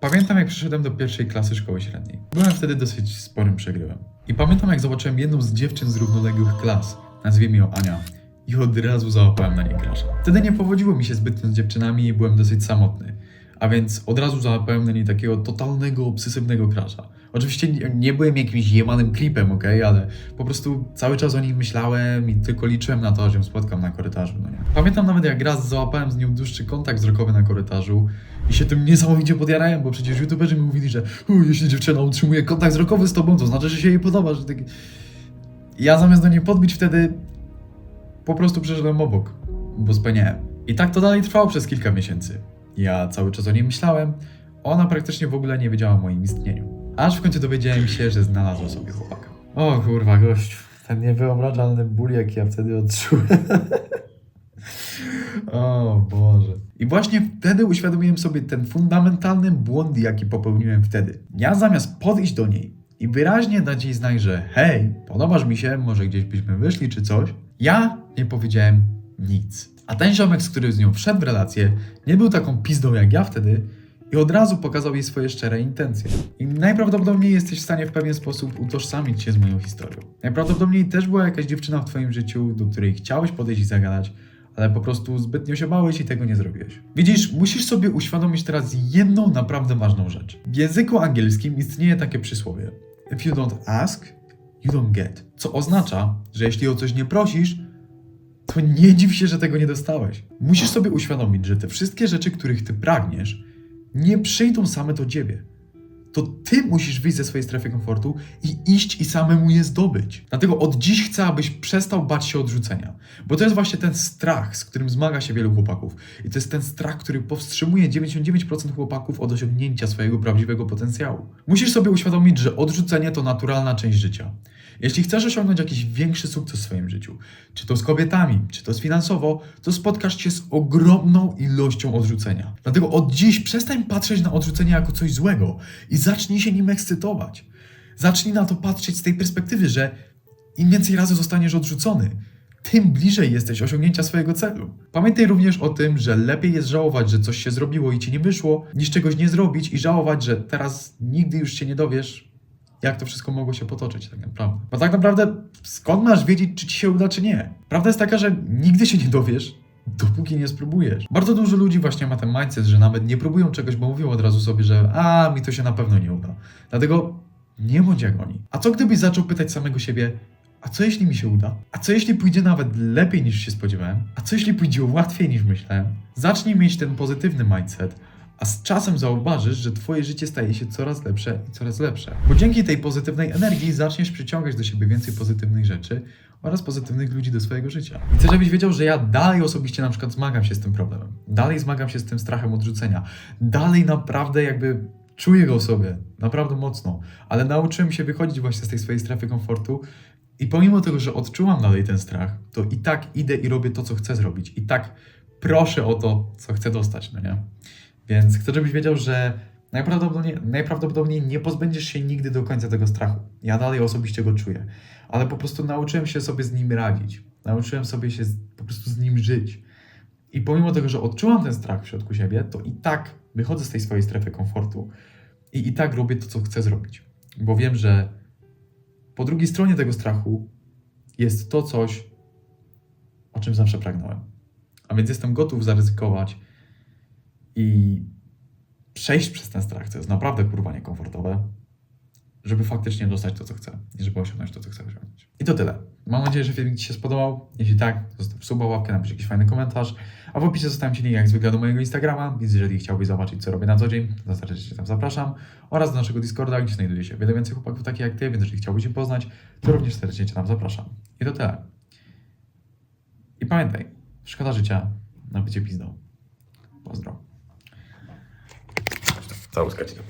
Pamiętam, jak przyszedłem do pierwszej klasy szkoły średniej. Byłem wtedy dosyć sporym przegrywem. I pamiętam, jak zobaczyłem jedną z dziewczyn z równoległych klas, nazwijmy ją Ania, i od razu załapałem na niej krasza. Wtedy nie powodziło mi się zbytnio z dziewczynami i byłem dosyć samotny. A więc od razu załapałem na niej takiego totalnego, obsesywnego krasza. Oczywiście nie, byłem jakimś jemanym creepem, okej, ale po prostu cały czas o niej myślałem i tylko liczyłem na to, że ją spotkam na korytarzu, no nie. Pamiętam nawet jak raz załapałem z nią dłuższy kontakt wzrokowy na korytarzu i się tym niesamowicie podjarałem, bo przecież youtuberzy mi mówili, że "U, jeśli dziewczyna utrzymuje kontakt wzrokowy z tobą, to znaczy, że się jej podoba, że taki... Ja zamiast do niej podbić wtedy po prostu przeszedłem obok, bo speniałem. I tak to dalej trwało przez kilka miesięcy. Ja cały czas o niej myślałem, ona praktycznie w ogóle nie wiedziała o moim istnieniu. Aż w końcu dowiedziałem się, że znalazła sobie chłopaka. O kurwa, gość. Ten niewyobrażalny ból, jaki ja wtedy odczułem. o Boże. I właśnie wtedy uświadomiłem sobie ten fundamentalny błąd, jaki popełniłem wtedy. Ja zamiast podejść do niej i wyraźnie dać jej znać, że hej, podobasz mi się, może gdzieś byśmy wyszli czy coś, ja nie powiedziałem nic. A ten ziomek, z którym z nią wszedł w relację, nie był taką pizdą jak ja wtedy i od razu pokazał jej swoje szczere intencje. I najprawdopodobniej jesteś w stanie w pewien sposób utożsamić się z moją historią. Najprawdopodobniej też była jakaś dziewczyna w twoim życiu, do której chciałeś podejść i zagadać, ale po prostu zbytnio się bałeś i tego nie zrobiłeś. Widzisz, musisz sobie uświadomić teraz jedną naprawdę ważną rzecz. W języku angielskim istnieje takie przysłowie: If you don't ask, you don't get. Co oznacza, że jeśli o coś nie prosisz, to nie dziw się, że tego nie dostałeś. Musisz sobie uświadomić, że te wszystkie rzeczy, których ty pragniesz, nie przyjdą same do ciebie. To ty musisz wyjść ze swojej strefy komfortu i iść i samemu je zdobyć. Dlatego od dziś chcę, abyś przestał bać się odrzucenia. Bo to jest właśnie ten strach, z którym zmaga się wielu chłopaków. I to jest ten strach, który powstrzymuje 99% chłopaków od osiągnięcia swojego prawdziwego potencjału. Musisz sobie uświadomić, że odrzucenie to naturalna część życia. Jeśli chcesz osiągnąć jakiś większy sukces w swoim życiu, czy to z kobietami, czy to z finansowo, to spotkasz się z ogromną ilością odrzucenia. Dlatego od dziś przestań patrzeć na odrzucenie jako coś złego i zacznij się nim ekscytować. Zacznij na to patrzeć z tej perspektywy, że im więcej razy zostaniesz odrzucony, tym bliżej jesteś osiągnięcia swojego celu. Pamiętaj również o tym, że lepiej jest żałować, że coś się zrobiło i ci nie wyszło, niż czegoś nie zrobić i żałować, że teraz nigdy już się nie dowiesz, jak to wszystko mogło się potoczyć tak naprawdę. Bo tak naprawdę skąd masz wiedzieć, czy ci się uda, czy nie? Prawda jest taka, że nigdy się nie dowiesz, dopóki nie spróbujesz. Bardzo dużo ludzi właśnie ma ten mindset, że nawet nie próbują czegoś, bo mówią od razu sobie, że a, mi to się na pewno nie uda. Dlatego nie bądź jak oni. A co gdybyś zaczął pytać samego siebie, a co jeśli mi się uda? A co jeśli pójdzie nawet lepiej niż się spodziewałem? A co jeśli pójdzie łatwiej niż myślałem? Zacznij mieć ten pozytywny mindset, a z czasem zauważysz, że twoje życie staje się coraz lepsze i coraz lepsze. Bo dzięki tej pozytywnej energii zaczniesz przyciągać do siebie więcej pozytywnych rzeczy oraz pozytywnych ludzi do swojego życia. I chcę, żebyś wiedział, że ja dalej osobiście na przykład zmagam się z tym problemem. Dalej zmagam się z tym strachem odrzucenia. Dalej naprawdę jakby czuję go sobie, naprawdę mocno, ale nauczyłem się wychodzić właśnie z tej swojej strefy komfortu i pomimo tego, że odczuwam dalej ten strach, to i tak idę i robię to, co chcę zrobić. I tak proszę o to, co chcę dostać, no nie? Więc chcę, żebyś wiedział, że najprawdopodobniej, najprawdopodobniej nie pozbędziesz się nigdy do końca tego strachu. Ja dalej osobiście go czuję, ale po prostu nauczyłem się sobie z nim radzić. Nauczyłem sobie się po prostu z nim żyć. I pomimo tego, że odczuwam ten strach w środku siebie, to i tak wychodzę z tej swojej strefy komfortu i i tak robię to, co chcę zrobić. Bo wiem, że po drugiej stronie tego strachu jest to coś, o czym zawsze pragnąłem. A więc jestem gotów zaryzykować i przejść przez ten strach, co jest naprawdę kurwa niekomfortowe, żeby faktycznie dostać to, co chcę i żeby osiągnąć to, co chcę osiągnąć. I to tyle. Mam nadzieję, że filmik Ci się spodobał. Jeśli tak, zostaw suba, łapkę, napisz jakiś fajny komentarz. A w opisie zostawiam Ci link jak zwykle do mojego Instagrama, więc jeżeli chciałbyś zobaczyć, co robię na co dzień, to serdecznie tam zapraszam. Oraz do naszego Discorda, gdzie znajduje się wiele więcej chłopaków takich jak Ty, więc jeżeli chciałbyś się poznać, to również serdecznie Cię tam zapraszam. I to tyle. I pamiętaj, szkoda życia na bycie pizdą. Pozdro. Servus, Katja.